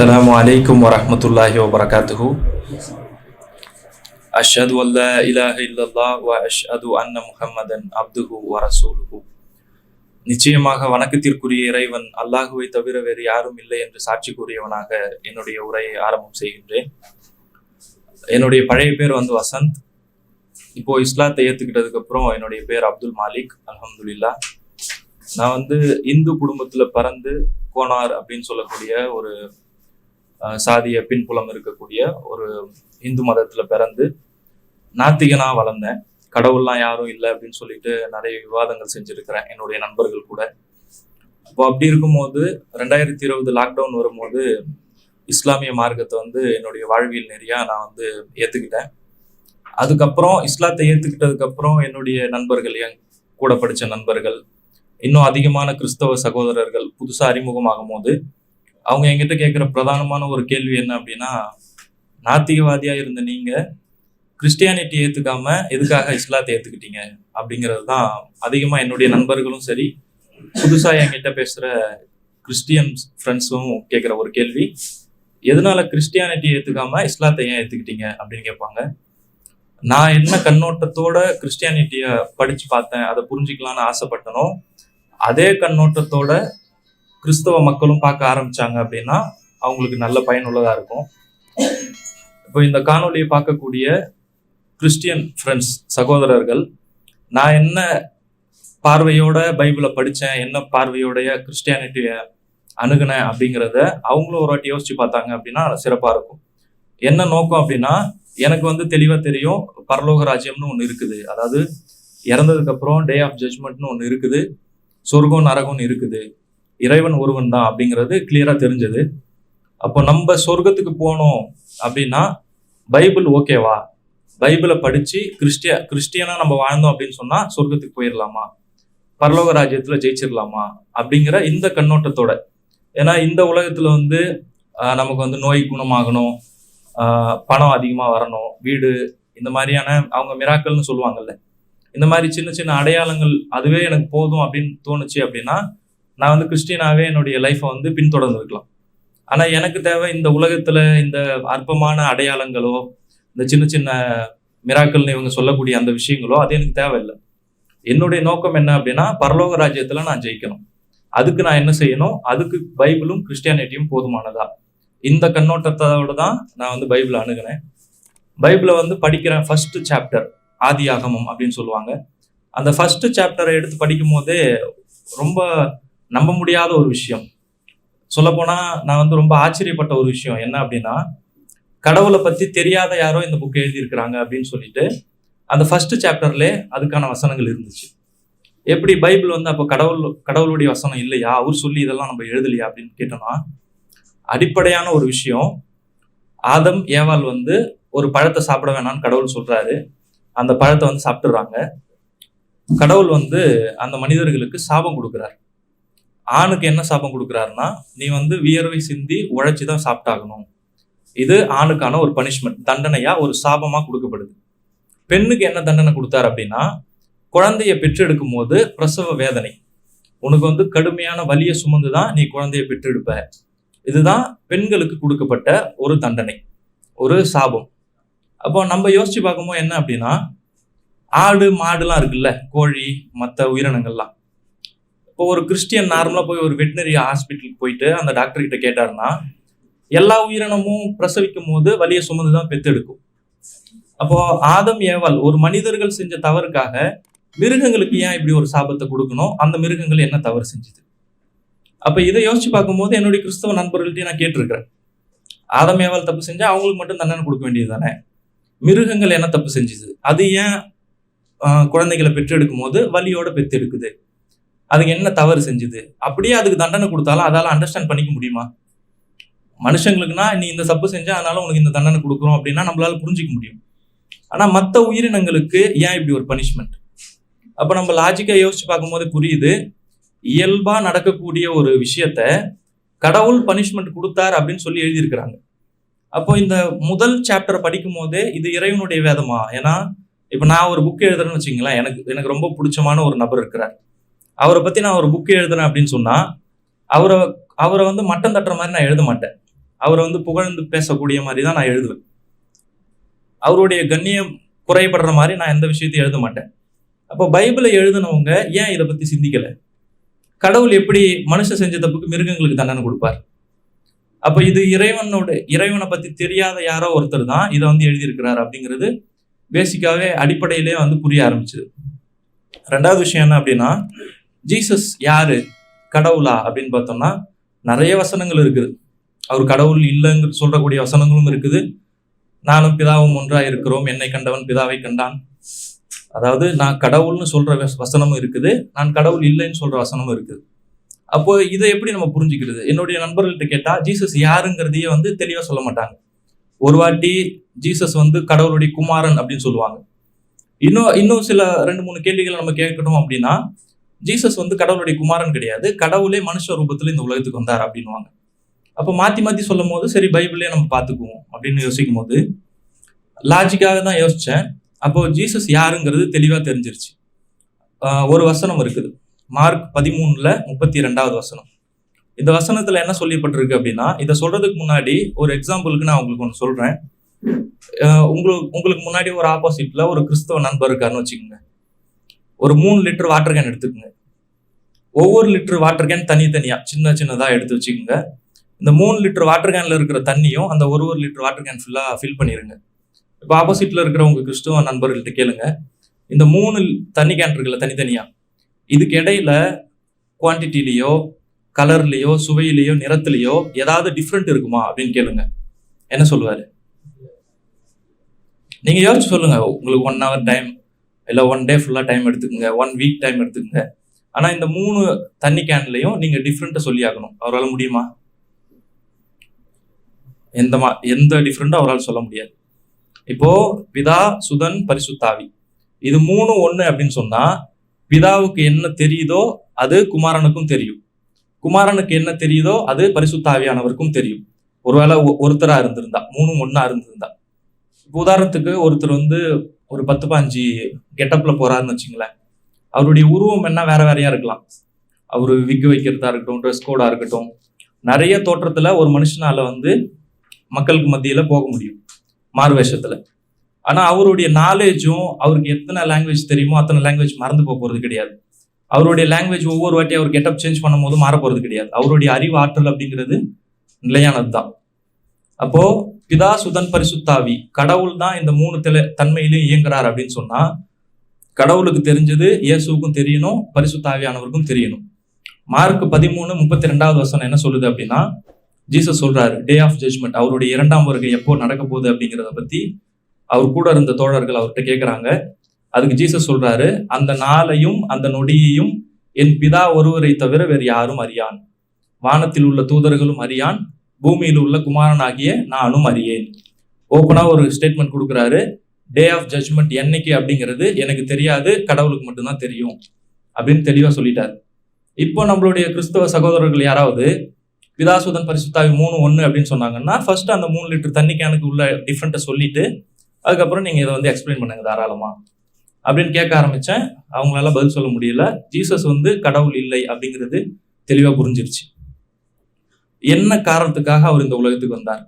السلام عليكم ورحمة الله وبركاته. أشهد أن لا إله إلا الله وأشهد أن محمدا عبده ورسوله. நிச்சயமாக வணக்கத்திற்குரிய இறைவன் அல்லாஹுவை தவிர வேறு யாரும் இல்லை என்று சாட்சி கூறியவனாக என்னுடைய உரையை ஆரம்பம் செய்கின்றேன். என்னுடைய பழைய பேர் வந்து வசந்த். இப்போ இஸ்லாத்தை ஏத்துக்கிட்டதுக்கு அப்புறம் என்னுடைய பேர் அப்துல் மாலிக் அலமதுல்லா நான் வந்து இந்து குடும்பத்துல பிறந்து கோனார் அப்படின்னு சொல்லக்கூடிய ஒரு சாதிய பின்புலம் இருக்கக்கூடிய ஒரு இந்து மதத்துல பிறந்து நாத்திகனா வளர்ந்தேன். கடவுள்லாம் யாரும் இல்லை அப்படின்னு சொல்லிட்டு நிறைய விவாதங்கள் செஞ்சுருக்கிறேன் என்னுடைய நண்பர்கள் கூட. அப்போ அப்படி இருக்கும்போது ரெண்டாயிரத்தி இருபது லாக்டவுன் வரும்போது இஸ்லாமிய மார்க்கத்தை வந்து என்னுடைய வாழ்வியல் நெறியா நான் வந்து ஏற்றுக்கிட்டேன் அதுக்கப்புறம் இஸ்லாத்தை ஏற்றுக்கிட்டதுக்கப்புறம் என்னுடைய நண்பர்கள் என் கூட படித்த நண்பர்கள் இன்னும் அதிகமான கிறிஸ்தவ சகோதரர்கள் புதுசாக அறிமுகமாகும் போது அவங்க என்கிட்ட கேட்குற பிரதானமான ஒரு கேள்வி என்ன அப்படின்னா நாத்திகவாதியாக இருந்த நீங்கள் கிறிஸ்டியானிட்டி ஏத்துக்காம எதுக்காக இஸ்லாத்தை ஏத்துக்கிட்டீங்க? அப்படிங்கிறது தான் அதிகமா என்னுடைய நண்பர்களும் சரி புதுசா என்கிட்ட பேசுற கிறிஸ்டியன் ஃப்ரெண்ட்ஸும் கேட்குற ஒரு கேள்வி எதனால கிறிஸ்டியானிட்டி ஏத்துக்காம இஸ்லாத்தை ஏன் ஏத்துக்கிட்டீங்க? அப்படின்னு கேட்பாங்க. நான் என்ன கண்ணோட்டத்தோட கிறிஸ்டியானிட்டிய படிச்சு பார்த்தேன் அதை புரிஞ்சுக்கலாம்னு ஆசைப்பட்டனோ அதே கண்ணோட்டத்தோட கிறிஸ்தவ மக்களும் பார்க்க ஆரம்பிச்சாங்க அப்படின்னா அவங்களுக்கு நல்ல பயனுள்ளதா இருக்கும். இப்போ இந்த காணொளியை பார்க்கக்கூடிய கிறிஸ்டியன் ஃப்ரெண்ட்ஸ் சகோதரர்கள் நான் என்ன பார்வையோட பைபிளை படித்தேன் என்ன பார்வையோடைய கிறிஸ்டியானிட்டியை அணுகுனேன் அப்படிங்கிறத அவங்களும் ஒரு வாட்டி யோசிச்சு பார்த்தாங்க அப்படின்னா சிறப்பாக இருக்கும். என்ன நோக்கம் அப்படின்னா எனக்கு வந்து தெளிவாக தெரியும் பரலோக ராஜ்யம்னு ஒன்று இருக்குது. அதாவது இறந்ததுக்கு அப்புறம் டே ஆஃப் ஜட்ஜ்மெண்ட்னு ஒன்று இருக்குது. சொர்க்கம் நரகம்னு இருக்குது. இறைவன் ஒருவன் தான் அப்படிங்கிறது கிளியராக தெரிஞ்சது. அப்போ நம்ம சொர்க்கத்துக்கு போனோம் அப்படின்னா பைபிள் ஓகேவா பைபிளை படிச்சு கிறிஸ்டிய கிறிஸ்டியனா நம்ம வாழ்ந்தோம் அப்படின்னு சொன்னா சொர்க்கத்துக்கு போயிடலாமா பரலோக ராஜ்யத்துல ஜெயிச்சிடலாமா அப்படிங்கிற இந்த கண்ணோட்டத்தோட. ஏன்னா இந்த உலகத்துல வந்து நமக்கு வந்து நோய் குணமாகணும் பணம் அதிகமா வரணும் வீடு இந்த மாதிரியான அவங்க மிராக்கள்னு சொல்லுவாங்கல்ல. இந்த மாதிரி சின்ன சின்ன அடையாளங்கள் அதுவே எனக்கு போதும் அப்படின்னு தோணுச்சு அப்படின்னா நான் வந்து கிறிஸ்டியனாவே என்னுடைய லைஃப்பை வந்து பின்தொடர்ந்துருக்கலாம். ஆனா எனக்கு தேவை இந்த உலகத்துல இந்த அற்பமான அடையாளங்களோ இந்த சின்ன சின்ன மிராக்கள்னு இவங்க சொல்லக்கூடிய அந்த விஷயங்களோ அது எனக்கு தேவையில்லை. என்னுடைய நோக்கம் என்ன அப்படின்னா பரலோக ராஜ்யத்தில் நான் ஜெயிக்கணும். அதுக்கு நான் என்ன செய்யணும்? அதுக்கு பைபிளும் கிறிஸ்டியானிட்டியும் போதுமானதா? இந்த கண்ணோட்டத்தோட தான் நான் வந்து பைபிளை அணுகினேன். பைபிளை வந்து படிக்கிறேன் ஃபர்ஸ்ட் சாப்டர் ஆதி ஆகமம் அப்படின்னு சொல்லுவாங்க. அந்த ஃபர்ஸ்ட் சாப்டரை எடுத்து படிக்கும் போதே ரொம்ப நம்ப முடியாத ஒரு விஷயம். சொல்லப்போனால் நான் வந்து ரொம்ப ஆச்சரியப்பட்ட ஒரு விஷயம். என்ன அப்படின்னா கடவுளை பத்தி தெரியாத யாரோ இந்த புக்கை எழுதியிருக்கிறாங்க அப்படின்னு சொல்லிட்டு அந்த ஃபர்ஸ்ட் சாப்டர்ல அதுக்கான வசனங்கள் இருந்துச்சு. எப்படி பைபிள் வந்து அப்போ கடவுள் கடவுளுடைய வசனம் இல்லையா? அவர் சொல்லி இதெல்லாம் நம்ம எழுதலையா அப்படின்னு கேட்டோம்னா அடிப்படையான ஒரு விஷயம் ஆதம் ஏவாள் வந்து ஒரு பழத்தை சாப்பிட வேணாம்னு கடவுள் சொல்றாரு. அந்த பழத்தை வந்து சாப்பிட்டுறாங்க. கடவுள் வந்து அந்த மனிதர்களுக்கு சாபம் கொடுக்குறார். ஆணுக்கு என்ன சாபம் கொடுக்குறாருன்னா நீ வந்து வியர்வை சிந்தி உழைச்சி தான் சாப்பிட்டாகணும். இது ஆணுக்கான ஒரு பனிஷ்மெண்ட் தண்டனையா ஒரு சாபமா கொடுக்கப்படுது. பெண்ணுக்கு என்ன தண்டனை கொடுத்தாரு அப்படின்னா குழந்தைய பெற்றெடுக்கும் போது பிரசவ வேதனை. உனக்கு வந்து கடுமையான வலியை சுமந்து தான் நீ குழந்தைய பெற்றெடுப்ப. இதுதான் பெண்களுக்கு கொடுக்கப்பட்ட ஒரு தண்டனை ஒரு சாபம். அப்போ நம்ம யோசிச்சு பார்க்கும்போது என்ன அப்படின்னா ஆடு மாடுலாம் இருக்குல்ல கோழி மற்ற உயிரினங்கள்லாம். இப்போ ஒரு கிறிஸ்டியன் நார்மலாக போய் ஒரு வெட்டினரி ஹாஸ்பிட்டலுக்கு போயிட்டு அந்த டாக்டர் கிட்ட கேட்டாருன்னா எல்லா உயிரினமும் பிரசவிக்கும் போது வலியை சுமந்து தான் பெத்தெடுக்கும். அப்போ ஆதம் ஏவல் ஒரு மனிதர்கள் செஞ்ச தவறுக்காக மிருகங்களுக்கு ஏன் இப்படி ஒரு சாபத்தை கொடுக்கணும்? அந்த மிருகங்கள் என்ன தவறு செஞ்சுது? அப்ப இதை யோசிச்சு பார்க்கும்போது என்னுடைய கிறிஸ்தவ நண்பர்கள்ட்டையும் நான் கேட்டிருக்கிறேன். ஆதம் ஏவால் தப்பு செஞ்சா அவங்களுக்கு மட்டும் தண்டனை கொடுக்க வேண்டியது தானே மிருகங்கள் என்ன தப்பு செஞ்சுது? அது ஏன் குழந்தைகளை பெற்றெடுக்கும் போது வலியோட பெற்றெடுக்குது அதுக்கு என்ன தவறு செஞ்சுது? அப்படியே அதுக்கு தண்டனை கொடுத்தாலும் அதால அண்டர்ஸ்டாண்ட் பண்ணிக்க முடியுமா? மனுஷங்களுக்குன்னா நீ இந்த சப்பு செஞ்சா அதனால உனக்கு இந்த தண்டனை கொடுக்குறோம் அப்படின்னா நம்மளால புரிஞ்சிக்க முடியும். ஆனா மற்ற உயிரினங்களுக்கு ஏன் இப்படி ஒரு பனிஷ்மெண்ட் அப்ப நம்ம லாஜிக்கா யோசிச்சு பார்க்கும்போது புரியுது. இயல்பா நடக்கக்கூடிய ஒரு விஷயத்த கடவுள் பனிஷ்மெண்ட் கொடுத்தார் அப்படின்னு சொல்லி எழுதியிருக்கிறாங்க. அப்போ இந்த முதல் சாப்டர் படிக்கும் போதே இது இறைவனுடைய வேதமா? ஏன்னா இப்போ நான் ஒரு புக் எழுதுறேன்னு வச்சுங்களேன் எனக்கு எனக்கு ரொம்ப பிடிச்சமான ஒரு நபர் இருக்கிறார். அவரை பத்தி நான் ஒரு புக் எழுதுறேன் அப்படின்னு சொன்னா அவரை அவரை வந்து மட்டம் தட்டுற மாதிரி நான் எழுத மாட்டேன். அவரை வந்து புகழ்ந்து பேசக்கூடிய மாதிரி தான் நான் எழுதுவேன். அவருடைய கண்ணியம் குறைபடுற மாதிரி நான் எந்த விஷயத்தையும் எழுத மாட்டேன். அப்போ பைபிளை எழுதினவங்க ஏன் இதை பற்றி சிந்திக்கலை? கடவுள் எப்படி மனுஷன் செஞ்ச தப்புக்கு மிருகங்களுக்கு தண்டனை கொடுப்பார்? அப்போ இது இறைவனோட இறைவனை பற்றி தெரியாத யாரோ ஒருத்தர் தான் இதை வந்து எழுதியிருக்கிறார் அப்படிங்கிறது பேசிக்காகவே அடிப்படையிலே வந்து புரிய ஆரம்பிச்சது. ரெண்டாவது விஷயம் என்ன அப்படின்னா ஜீசஸ் யாரு? கடவுளா அப்படின்னு பார்த்தோம்னா நிறைய வசனங்கள் இருக்குது. அவர் கடவுள் இல்லைங்கிற சொல்றக்கூடிய வசனங்களும் இருக்குது. நானும் பிதாவும் ஒன்றாக இருக்கிறோம். என்னை கண்டவன் பிதாவை கண்டான். அதாவது நான் கடவுள்னு சொல்ற வசனமும் இருக்குது. நான் கடவுள் இல்லைன்னு சொல்ற வசனமும் இருக்குது. அப்போ இதை எப்படி நம்ம புரிஞ்சுக்கிறது? என்னுடைய நண்பர்கள்ட்ட கேட்டா ஜீசஸ் யாருங்கிறதையே வந்து தெளிவா சொல்ல மாட்டாங்க. ஒரு வாட்டி ஜீசஸ் வந்து கடவுளுடைய குமாரன் அப்படின்னு சொல்லுவாங்க. இன்னும் இன்னும் சில ரெண்டு மூணு கேள்விகளை நம்ம கேட்கணும் அப்படின்னா ஜீசஸ் வந்து கடவுளுடைய குமாரன் கிடையாது. கடவுளே மனுஷ ரூபத்துல இந்த உலகத்துக்கு வந்தார்? அப்படின்னுவாங்க. அப்போ மாற்றி மாற்றி சொல்லும் போது சரி பைபிளே நம்ம பார்த்துக்குவோம் அப்படின்னு யோசிக்கும் போது லாஜிக்காக தான் யோசித்தேன் அப்போ ஜீசஸ் யாருங்கிறது தெளிவாக தெரிஞ்சிருச்சு. ஒரு வசனம் இருக்குது. மார்க் பதிமூணில் முப்பத்தி ரெண்டாவது வசனம். இந்த வசனத்தில் என்ன சொல்லப்பட்டிருக்கு அப்படின்னா இதை சொல்கிறதுக்கு முன்னாடி ஒரு எக்ஸாம்பிளுக்கு நான் உங்களுக்கு ஒன்று சொல்கிறேன் உங்களுக்கு உங்களுக்கு முன்னாடி ஒரு ஆப்போசிட்டில் ஒரு கிறிஸ்தவ நண்பர் இருக்காருன்னு வச்சுக்கோங்க. ஒரு மூணு லிட்டர் வாட்டர் கேன் எடுத்துக்கோங்க. ஒவ்வொரு லிட்டர் வாட்டர் கேன் தனித்தனியாக சின்ன சின்னதாக எடுத்து வச்சுக்கோங்க. இந்த மூணு லிட்டர் வாட்டர் கேனில் இருக்கிற தண்ணியும் அந்த ஒரு ஒரு லிட்டர் வாட்டர் கேன் ஃபுல்லாக ஃபில் பண்ணிடுங்க இப்போ ஆப்போசிட்டில் இருக்கிற உங்கள் கிறிஸ்துவ நண்பர்கள்ட்ட கேளுங்க. இந்த மூணு தண்ணி கேன் இருக்குல்ல தனித்தனியாக இதுக்கு இடையில குவான்டிட்டிலேயோ கலர்லேயோ சுவையிலேயோ நிறத்துலேயோ ஏதாவது டிஃப்ரெண்ட் இருக்குமா அப்படின்னு கேளுங்க. என்ன சொல்லுவார்? நீங்கள் யோசிச்சு சொல்லுங்கள் உங்களுக்கு ஒன் ஹவர் டைம் இல்லை ஒன் டே ஃபுல்லாக டைம் எடுத்துக்கோங்க. ஒன் வீக் டைம் எடுத்துக்கோங்க. ஆனால் இந்த மூணு தண்ணி கேன்லயும் நீங்கள் டிஃப்ரெண்ட்டை சொல்லி ஆகணும் அவரால் முடியுமா? எந்த மா எந்த டிஃப்ரெண்ட்டும் அவரால் சொல்ல முடியாது. இப்போ பிதா சுதன் பரிசுத்தாவி. இது மூணு ஒன்று அப்படின்னு சொன்னா பிதாவுக்கு என்ன தெரியுதோ அது குமாரனுக்கும் தெரியும். குமாரனுக்கு என்ன தெரியுதோ அது பரிசுத்தாவியானவருக்கும் தெரியும். ஒருவேளை ஒருத்தராக ஒருத்தரா இருந்திருந்தா மூணும் ஒன்றா இருந்திருந்தா. இப்போ உதாரணத்துக்கு ஒருத்தர் வந்து ஒரு பத்து பாஞ்சு கெட்டப்ல போறாருன்னு வச்சுங்களேன். அவருடைய உருவம் என்ன வேற வேறையா இருக்கலாம். அவரு விக்கு வைக்கிறதா இருக்கட்டும் ட்ரெஸ் கோடா இருக்கட்டும். நிறைய தோற்றத்துல ஒரு மனுஷனால வந்து மக்களுக்கு மத்தியில் போக முடியும். மாறுவேஷத்துல ஆனால் அவருடைய நாலேஜும் அவருக்கு எத்தனை லாங்குவேஜ் தெரியுமோ அத்தனை லாங்குவேஜ் மறந்து போக போகிறது கிடையாது. அவருடைய லாங்குவேஜ் ஒவ்வொரு வாட்டி அவர் கெட்டப் சேஞ்ச் பண்ணும்போது மாற போகிறது கிடையாது. அவருடைய அறிவு ஆற்றல் அப்படிங்கிறது நிலையானது தான் அப்போது பிதா சுதன் பரிசுத்தாவி கடவுள் தான் இந்த மூணு தில தன்மையிலையும் இயங்குறார் அப்படின்னு சொன்னால் கடவுளுக்கு தெரிஞ்சது இயேசுவுக்கும் தெரியணும் பரிசுத்தாவியானவருக்கும் தெரியணும். மார்க் பதிமூணு முப்பத்தி ரெண்டாவது வசனம் என்ன சொல்லுது அப்படின்னா ஜீசஸ் சொல்றாரு டே ஆஃப் ஜட்ஜ்மெண்ட் அவருடைய இரண்டாம் வருகை எப்போ நடக்க போகுது அப்படிங்கிறத பத்தி அவர் கூட இருந்த தோழர்கள் அவர்கிட்ட கேட்குறாங்க அதுக்கு ஜீசஸ் சொல்றாரு அந்த நாளையும் அந்த நொடியையும் என் பிதா ஒருவரை தவிர வேறு யாரும் அறியான். வானத்தில் உள்ள தூதர்களும் அறியான். பூமியில் உள்ள குமாரனாகிய நானும் அறியேன். ஓப்பனாக ஒரு ஸ்டேட்மெண்ட் கொடுக்குறாரு. டே ஆஃப் ஜட்ஜ்மெண்ட் என்னைக்கு? அப்படிங்கிறது எனக்கு தெரியாது கடவுளுக்கு மட்டும்தான் தெரியும் அப்படின்னு தெளிவாக சொல்லிட்டார். இப்போ நம்மளுடைய கிறிஸ்தவ சகோதரர்கள் யாராவது பிதாசுதன் பரிசுத்தாவி மூணு ஒன்று அப்படின்னு சொன்னாங்கன்னா ஃபர்ஸ்ட் அந்த மூணு லிட்டர் தண்ணி கேனுக்கு உள்ள டிஃப்ரெண்ட்டை சொல்லிட்டு அதுக்கப்புறம் நீங்கள் இதை வந்து எக்ஸ்பிளைன் பண்ணுங்க தாராளமாக அப்படின்னு கேட்க ஆரம்பித்தேன் அவங்களால பதில் சொல்ல முடியல. ஜீசஸ் வந்து கடவுள் இல்லை அப்படிங்கிறது தெளிவாக புரிஞ்சிருச்சு. என்ன காரணத்துக்காக அவர் இந்த உலகத்துக்கு வந்தார்?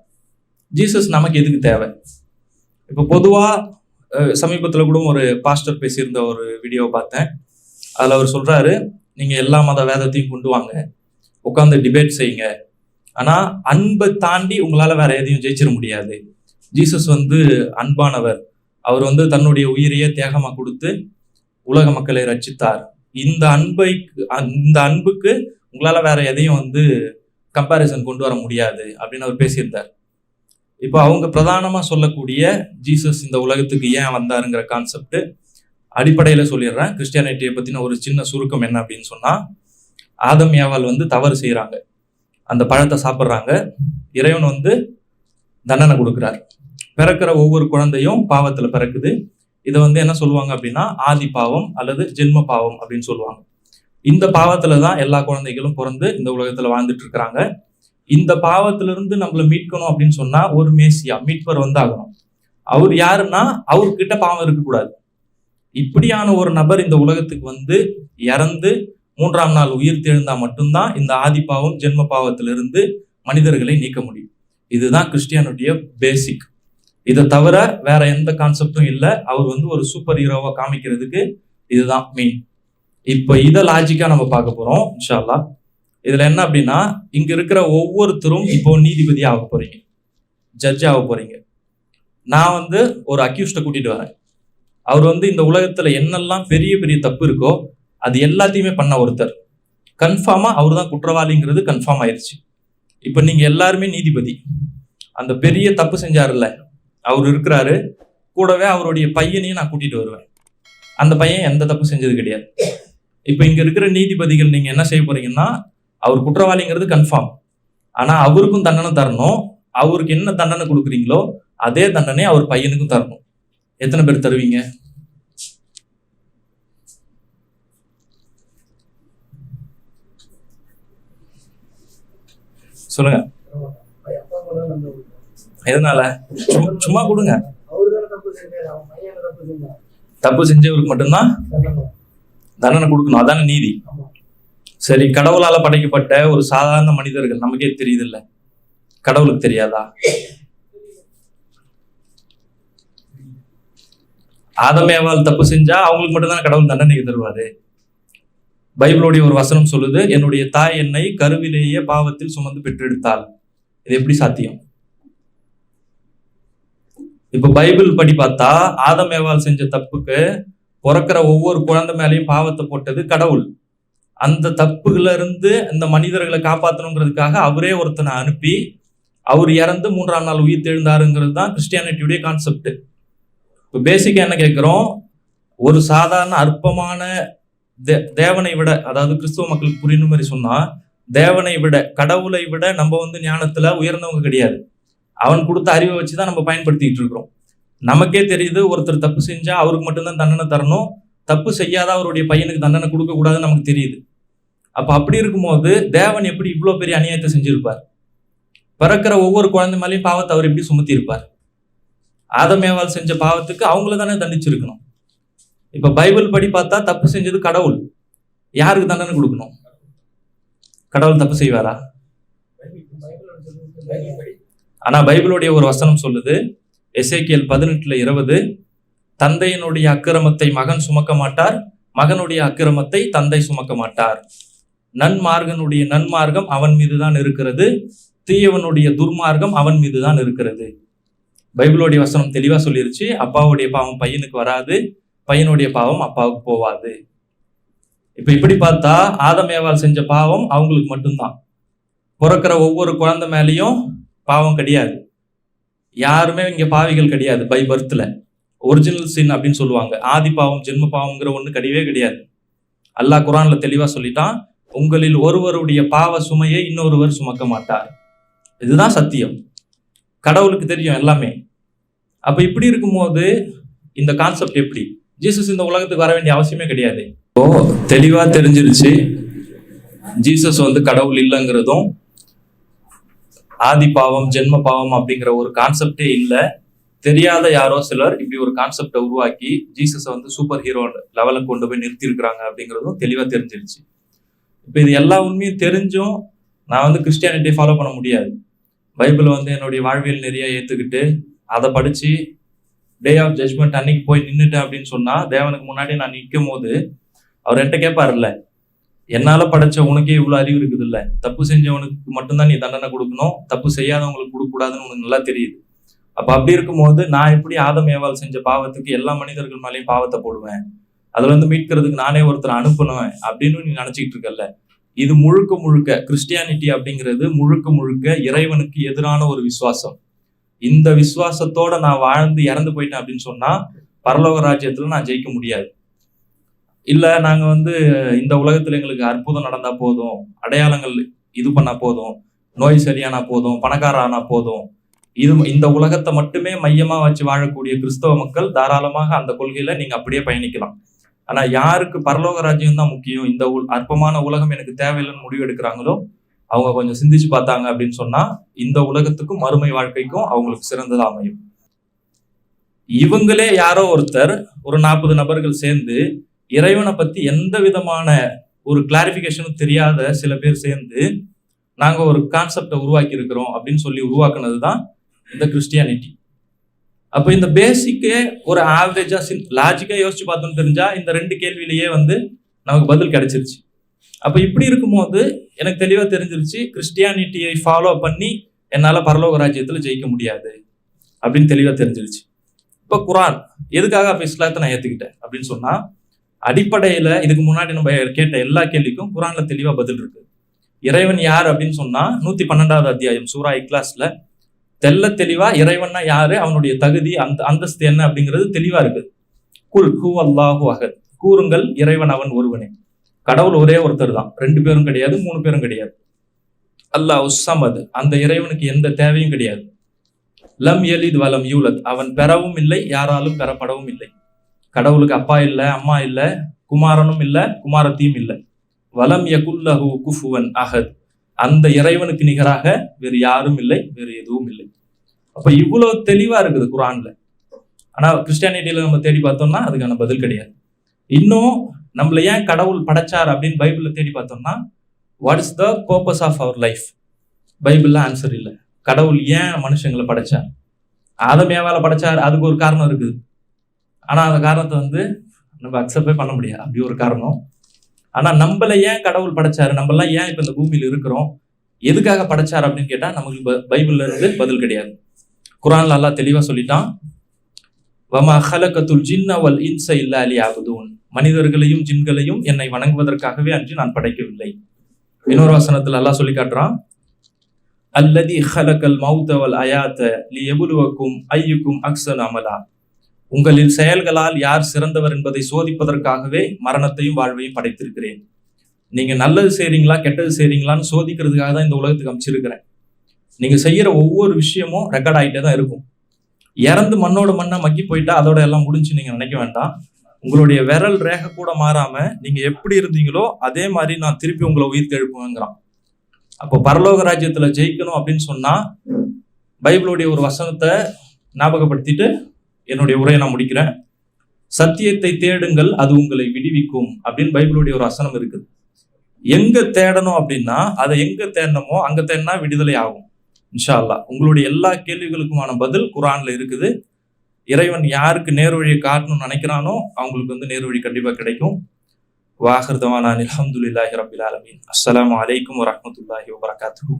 ஜீசஸ் நமக்கு எதுக்கு தேவை? இப்போ பொதுவாக சமீபத்தில் கூட ஒரு பாஸ்டர் பேசியிருந்த ஒரு வீடியோ பார்த்தேன். அதில் அவர் சொல்கிறாரு நீங்கள் எல்லா மத வேதத்தையும் கொண்டு வாங்க. உட்காந்து டிபேட் செய்யுங்க. ஆனால் அன்பை தாண்டி உங்களால் வேற எதையும் ஜெயிச்சிட முடியாது. ஜீசஸ் வந்து அன்பானவர். அவர் வந்து தன்னுடைய உயிரையே தேகமாக கொடுத்து உலக மக்களை ரச்சித்தார் இந்த அன்பை இந்த அன்புக்கு உங்களால் வேற எதையும் வந்து கம்பாரிசன் கொண்டு வர முடியாது அப்படின்னு அவர் பேசியிருந்தார். இப்போ அவங்க பிரதானமாக சொல்லக்கூடிய ஜீசஸ் இந்த உலகத்துக்கு ஏன் வந்தாருங்கிற கான்செப்ட் அடிப்படையில் சொல்லிடுறேன். கிறிஸ்டியானிட்டியை பற்றின ஒரு சின்ன சுருக்கம் என்ன அப்படின்னு சொன்னால் ஆதம் வந்து தவறு செய்கிறாங்க அந்த பழத்தை சாப்பிட்றாங்க. இறைவன் வந்து தண்டனை கொடுக்குறார். பிறக்கிற ஒவ்வொரு குழந்தையும் பாவத்தில் பிறக்குது. இதை வந்து என்ன சொல்லுவாங்க அப்படின்னா ஆதி பாவம் அல்லது ஜென்ம பாவம் அப்படின்னு சொல்லுவாங்க. இந்த பாவத்துல தான் எல்லா குழந்தைகளும் பிறந்து இந்த உலகத்துல வாழ்ந்துட்டு இருக்கிறாங்க. இந்த பாவத்திலிருந்து நம்மளை மீட்கணும் அப்படின்னு சொன்னா ஒரு மேசியா மீட்பர் வந்தாகணும். அவர் யாருன்னா அவர்கிட்ட பாவம் இருக்கக்கூடாது. இப்படியான ஒரு நபர் இந்த உலகத்துக்கு வந்து இறந்து மூன்றாம் நாள் உயிர் தெழுந்தா மட்டும்தான் இந்த ஆதி பாவம் ஜென்ம பாவத்திலிருந்து மனிதர்களை நீக்க முடியும். இதுதான் கிறிஸ்டியானுடைய பேசிக் இதை தவிர வேற எந்த கான்செப்டும் இல்லை. அவர் வந்து ஒரு சூப்பர் ஹீரோவை காமிக்கிறதுக்கு இதுதான் மெயின் இப்போ இதை லாஜிக்கா நம்ம பார்க்க போறோம் இன்ஷால்லா இதுல என்ன அப்படின்னா இங்க இருக்கிற ஒவ்வொருத்தரும் இப்போ நீதிபதி ஆக போறீங்க. ஜட்ஜ் ஆக போறீங்க. நான் வந்து ஒரு அக்யூஸ்ட கூட்டிட்டு வரேன். அவர் வந்து இந்த உலகத்துல என்னெல்லாம் பெரிய பெரிய தப்பு இருக்கோ அது எல்லாத்தையுமே பண்ண ஒருத்தர். கன்ஃபார்மாக அவர் தான் குற்றவாளிங்கிறது கன்ஃபார்ம் ஆயிடுச்சு இப்போ நீங்கள் எல்லாருமே நீதிபதி. அந்த பெரிய தப்பு செஞ்சாருல்ல அவர் இருக்கிறாரு கூடவே அவருடைய பையனையும் நான் கூட்டிட்டு வருவேன். அந்த பையன் எந்த தப்பு செஞ்சது கிடையாது. இப்போ இங்கே இருக்கிற நீதிபதிகள் நீங்கள் என்ன செய்ய போறீங்கன்னா அவர் குற்றவாளிங்கிறது கன்ஃபார்ம் ஆனால் அவருக்கும் தண்டனை தரணும் அவருக்கு என்ன தண்டனை கொடுக்குறீங்களோ அதே தண்டனை அவர் பையனுக்கும் தரணும். எத்தனை பேர் தருவீங்க? சொல்லுங்க. எதனால? சும்மா- சும்மா கொடுங்க. தப்பு செஞ்சவருக்கு மட்டும்தான் தண்டனை கொடுக்கணும். அதான நீதி. சரி கடவுளால படைக்கப்பட்ட ஒரு சாதாரண மனிதர்கள் நமக்கே தெரியுது இல்ல கடவுளுக்கு தெரியாதா? ஆதமேவால் தப்பு செஞ்சா அவங்களுக்கு மட்டும்தான் கடவுள் தண்டனைக்கு தருவாரு? பைபிளுடைய ஒரு வசனம் சொல்லுது என்னுடைய தாய் என்னை கருவிலேயே பாவத்தில் சுமந்து பெற்றெடுத்தாள். இது எப்படி சாத்தியம்? இப்ப பைபிள் படி பார்த்தா ஆதமேவால் செஞ்ச தப்புக்கு பிறக்கிற ஒவ்வொரு குழந்தை மேலேயும் பாவத்தை போட்டது கடவுள். அந்த தப்புல இருந்து இந்த மனிதர்களை காப்பாற்றணுங்கிறதுக்காக அவரே ஒருத்தனை அனுப்பி அவர் இறந்து மூன்றாம் நாள் உயிர் தெழுந்தாருங்கிறது தான் கிறிஸ்டியானிட்டியுடைய கான்செப்ட் இப்போ பேசிக்காக என்ன கேட்குறோம்? ஒரு சாதாரண அற்பமான தேவனை விட அதாவது கிறிஸ்துவ மக்களுக்கு புரியுற மாதிரி சொன்னா தேவனை விட கடவுளை விட நம்ம வந்து ஞானத்துல உயர்ந்தவங்க கிடையாது. அவன் கொடுத்த அறிவை வச்சு தான் நம்ம பயன்படுத்திட்டு இருக்கிறோம். நமக்கே தெரியுது ஒருத்தர் தப்பு செஞ்சா அவருக்கு மட்டும்தான் தண்டனை தரணும். தப்பு செய்யாத அவருடைய பையனுக்கு தண்டனை கொடுக்க கூடாதுன்னு நமக்கு தெரியுது. அப்ப அப்படி இருக்கும்போது தேவன் எப்படி இவ்வளவு பெரிய அநியாயத்தை செஞ்சிருப்பார்? பிறக்கிற ஒவ்வொரு குழந்தை மேலேயும் பாவத்தை அவர் எப்படி சுமத்தி இருப்பார் ஆதமேவால் செஞ்ச பாவத்துக்கு அவங்கள தானே தண்டிச்சிருக்கணும். இப்போ பைபிள் படி பார்த்தா தப்பு செஞ்சது கடவுள். யாருக்கு தண்டனை கொடுக்கணும்? கடவுள் தப்பு செய்வாரா? ஆனா பைபிளுடைய ஒரு வசனம் சொல்லுது எசேக்கியல் பதினெட்டுல இருபது தந்தையினுடைய அக்கிரமத்தை மகன் சுமக்க மாட்டார் மகனுடைய அக்கிரமத்தை தந்தை சுமக்க மாட்டார். நன்மார்கனுடைய நன்மார்க்கம் அவன் மீதுதான் இருக்கிறது தீயவனுடைய துர்மார்க்கம் அவன் மீதுதான் இருக்கிறது. பைபிளுடைய வசனம் தெளிவா சொல்லிருச்சு அப்பாவுடைய பாவம் பையனுக்கு வராது பையனுடைய பாவம் அப்பாவுக்கு போவாது. இப்ப இப்படி பார்த்தா ஆதமேவால் செஞ்ச பாவம் அவங்களுக்கு மட்டும்தான். பிறக்கிற ஒவ்வொரு குழந்தை மேலேயும் பாவம் கிடையாது. யாருமே இங்க பாவிகள் கிடையாது பை பர்த்ல ஒரிஜினல் சின் அப்படின்னு சொல்லுவாங்க. ஆதி பாவம் ஜென்ம பாவம்ங்கிற ஒன்று கிடையவே கிடையாது. அல்லாஹ் குரான்ல தெளிவா சொல்லிட்டான் உங்களில் ஒருவருடைய பாவ சுமையை இன்னொருவர் சுமக்க மாட்டார். இதுதான் சத்தியம். கடவுளுக்கு தெரியும் எல்லாமே. அப்ப இப்படி இருக்கும்போது இந்த கான்செப்ட் எப்படி? ஜீசஸ் இந்த உலகத்துக்கு வர வேண்டிய அவசியமே கிடையாது. இப்போ தெளிவாக தெரிஞ்சிருச்சு. ஜீசஸ் வந்து கடவுள் இல்லைங்கிறதும் ஆதி பாவம் ஜென்ம பாவம் அப்படிங்கிற ஒரு கான்செப்டே இல்லை. தெரியாத யாரோ சிலர் இப்படி ஒரு கான்செப்டை உருவாக்கி ஜீசஸை வந்து சூப்பர் ஹீரோ லெவலுக்கு கொண்டு போய் நிறுத்தியிருக்கிறாங்க அப்படிங்கிறதும் தெளிவாக தெரிஞ்சிருச்சு. இப்போ இது எல்லா உண்மையும் தெரிஞ்சும் நான் வந்து கிறிஸ்டியானிட்டியை ஃபாலோ பண்ண முடியாது. பைபிளை வந்து என்னுடைய வாழ்வியல் நிறைய ஏற்றுக்கிட்டு அதை படித்து டே ஆஃப் ஜட்மெண்ட் அன்னைக்கு போய் நின்னுட்டேன் அப்படின்னு சொன்னா தேவனுக்கு முன்னாடி நான் நிற்கும் போது அவர் என்கிட்ட கேட்பாருல்ல என்னால படைச்ச உனக்கே இவ்வளவு அறிவு இருக்குது இல்ல தப்பு செஞ்சவனுக்கு மட்டும்தான் நீ தண்டனை கொடுக்கணும். தப்பு செய்யாதவங்களுக்கு கொடுக்க கூடாதுன்னு உனக்கு நல்லா தெரியுது. அப்ப அப்படி இருக்கும்போது நான் எப்படி ஆதம் ஏவால் செஞ்ச பாவத்துக்கு எல்லா மனிதர்கள் மேலேயும் பாவத்தை போடுவேன்? அதுல இருந்து மீட்கிறதுக்கு நானே ஒருத்தரை அனுப்புனேன் அப்படின்னு நீ நினைச்சிட்டு இருக்கல்ல? இது முழுக்க முழுக்க கிறிஸ்டியானிட்டி அப்படிங்கிறது முழுக்க முழுக்க இறைவனுக்கு எதிரான ஒரு விசுவாசம். இந்த விசுவாசத்தோட நான் வாழ்ந்து இறந்து போயிட்டேன் அப்படின்னு சொன்னா பரலோக ராஜ்யத்துல நான் ஜெயிக்க முடியாது. இல்ல நாங்க வந்து இந்த உலகத்துல எங்களுக்கு அற்புதம் நடந்தா போதும் அடையாளங்கள் இது பண்ணா போதும் நோய் சரியானா போதும் பணக்கார ஆனா போதும். இது இந்த உலகத்தை மட்டுமே மையமா வச்சு வாழக்கூடிய கிறிஸ்தவ மக்கள் தாராளமாக அந்த கொள்கையில நீங்க அப்படியே பயணிக்கலாம். ஆனா யாருக்கு பரலோக ராஜ்யம் தான் முக்கியம் இந்த அற்பமான உலகம் எனக்கு தேவையில்லைன்னு முடிவு எடுக்கிறாங்களோ அவங்க கொஞ்சம் சிந்திச்சு பார்த்தாங்க அப்படின்னு சொன்னா இந்த உலகத்துக்கும் மறுமை வாழ்க்கைக்கும் அவங்களுக்கு சிறந்ததா அமையும். இவங்களே யாரோ ஒருத்தர் ஒரு நாற்பது நபர்கள் சேர்ந்து இறைவனை பத்தி எந்த விதமான ஒரு கிளாரிபிகேஷனும் தெரியாத சில பேர் சேர்ந்து நாங்க ஒரு கான்செப்டை உருவாக்கி இருக்கிறோம் அப்படின்னு சொல்லி உருவாக்குனது தான் இந்த கிறிஸ்டியானிட்டி அப்ப இந்த பேசிக்கே ஒரு ஆவரேஜா லாஜிக்கா யோசிச்சு பார்த்தோம்னு தெரிஞ்சா இந்த ரெண்டு கேள்வியிலேயே வந்து நமக்கு பதில் கிடைச்சிருச்சு. அப்போ இப்படி இருக்கும்போது எனக்கு தெளிவாக தெரிஞ்சிருச்சு கிறிஸ்டியானிட்டியை ஃபாலோ பண்ணி என்னால் பரலோக ராஜ்யத்தில் ஜெயிக்க முடியாது அப்படின்னு தெளிவாக தெரிஞ்சிருச்சு. இப்போ குரான் எதுக்காக அப்போ இஸ்லாத்தை நான் ஏற்றுக்கிட்டேன் அப்படின்னு சொன்னால் அடிப்படையில் இதுக்கு முன்னாடி நம்ம கேட்ட எல்லா கேள்விக்கும் குரானில் தெளிவாக பதில் இருக்கு. இறைவன் யார் அப்படின்னு சொன்னால் நூற்றி பன்னெண்டாவது அத்தியாயம் சூரா இக்லாஸில் தெல்ல தெளிவாக இறைவன்னா யார் அவனுடைய தகுதி அந்த அந்தஸ்து என்ன அப்படிங்கிறது தெளிவாக இருக்குது குல் ஹூ அல்லாஹூ அகத் கூறுங்கள் இறைவன் அவன் ஒருவனே. கடவுள் ஒரே ஒருத்தர் தான். ரெண்டு பேரும் கிடையாது மூணு பேரும் கிடையாது. அல்லாஹ் உஸ்ஸமது அந்த இறைவனுக்கு எந்த தேவையும் கிடையாது. லம் எலித் வலம் யூலத் அவன் பெறவும் இல்லை யாராலும் பெறப்படவும் இல்லை. கடவுளுக்கு அப்பா இல்லை அம்மா இல்லை குமாரனும் இல்லை குமாரத்தியும் இல்லை. வலம் யகுல்லஹு குஃபுவன் அஹத் அந்த இறைவனுக்கு நிகராக வேறு யாரும் இல்லை வேறு எதுவும் இல்லை. அப்ப இவ்வளவு தெளிவா இருக்குது குரான்ல. ஆனா கிறிஸ்டியானிட்டியில நம்ம தேடி பார்த்தோம்னா அதுக்கான பதில் கிடையாது. இன்னும் நம்மள ஏன் கடவுள் படைச்சார் அப்படின்னு பைபிளில் தேடி பார்த்தோம்னா what is the purpose of our life பைபிளில் ஆன்சர் இல்லை. கடவுள் ஏன் மனுஷங்களை படைச்சார்? ஆதம் ஏவால படைச்சார்? அதுக்கு ஒரு காரணம் இருக்குது. ஆனால் அந்த காரணத்தை வந்து நம்ம அக்செப்டே பண்ண முடியாது. அப்படி ஒரு காரணம். ஆனால் நம்மள ஏன் கடவுள் படைச்சாரு? நம்மளாம் ஏன் இப்போ இந்த பூமியில் இருக்கிறோம்? எதுக்காக படைச்சார் அப்படின்னு கேட்டால் நமக்கு ப- பைபிள்ல இருந்து பதில் கிடையாது. குரான்ல நல்லா தெளிவாக சொல்லிட்டான் வமா ஹலக்கத்துல் ஜின்னவல் இன்ச இல்லா அலி ஆகுதூன் மனிதர்களையும் ஜின்களையும் என்னை வணங்குவதற்காகவே அன்று நான் படைக்கவில்லை. இன்னொரு வசனத்தில் அல்லாஹ் சொல்லி காட்டுறான் அல்லதி ஹலக்கல் மௌத்தவல் அயாத்த லி எபுலுவக்கும் ஐயுக்கும் அக்சன் அமலா. உங்களின் செயல்களால் யார் சிறந்தவர் என்பதை சோதிப்பதற்காகவே மரணத்தையும் வாழ்வையும் படைத்திருக்கிறேன். நீங்க நல்லது செய்றீங்களா கெட்டது செய்றீங்களான்னு சோதிக்கிறதுக்காக தான் இந்த உலகத்துக்கு அமைச்சிருக்கிறேன். நீங்க செய்யற ஒவ்வொரு விஷயமும் ரெக்கார்ட் ஆகிட்டே தான் இருக்கும். இறந்து மண்ணோட மண்ணா மக்கி போயிட்டா அதோட எல்லாம் முடிஞ்சு நீங்க நினைக்க வேண்டாம். உங்களுடைய விரல் ரேகை கூட மாறாம நீங்க எப்படி இருந்தீங்களோ அதே மாதிரி நான் திருப்பி உங்களை உயிர் எழுப்புவேங்கிறான் அப்போ பரலோக ராஜ்யத்துல ஜெயிக்கணும் அப்படின்னு சொன்னா பைபிளுடைய ஒரு வசனத்தை ஞாபகப்படுத்திட்டு என்னுடைய உரையை நான் முடிக்கிறேன். சத்தியத்தை தேடுங்கள் அது உங்களை விடுவிக்கும் அப்படின்னு பைபிளுடைய ஒரு வசனம் இருக்குது. எங்க தேடணும் அப்படின்னா அதை எங்க தேடணுமோ அங்க தேடினா விடுதலை ஆகும். இன்ஷா அல்லாஹ் உங்களுடைய எல்லா கேள்விகளுக்குமான பதில் குரான்ல இருக்குது. இறைவன் யாருக்கு நேர்வழியை காட்டணும்னு நினைக்கிறானோ அவங்களுக்கு வந்து நேர்வழி கண்டிப்பா கிடைக்கும். வாஹர் தவானா ரபில் ஆலமின். அஸ்ஸலாமு அலைக்கும் வரமத்துல்லாஹி வபரகாத்துஹு.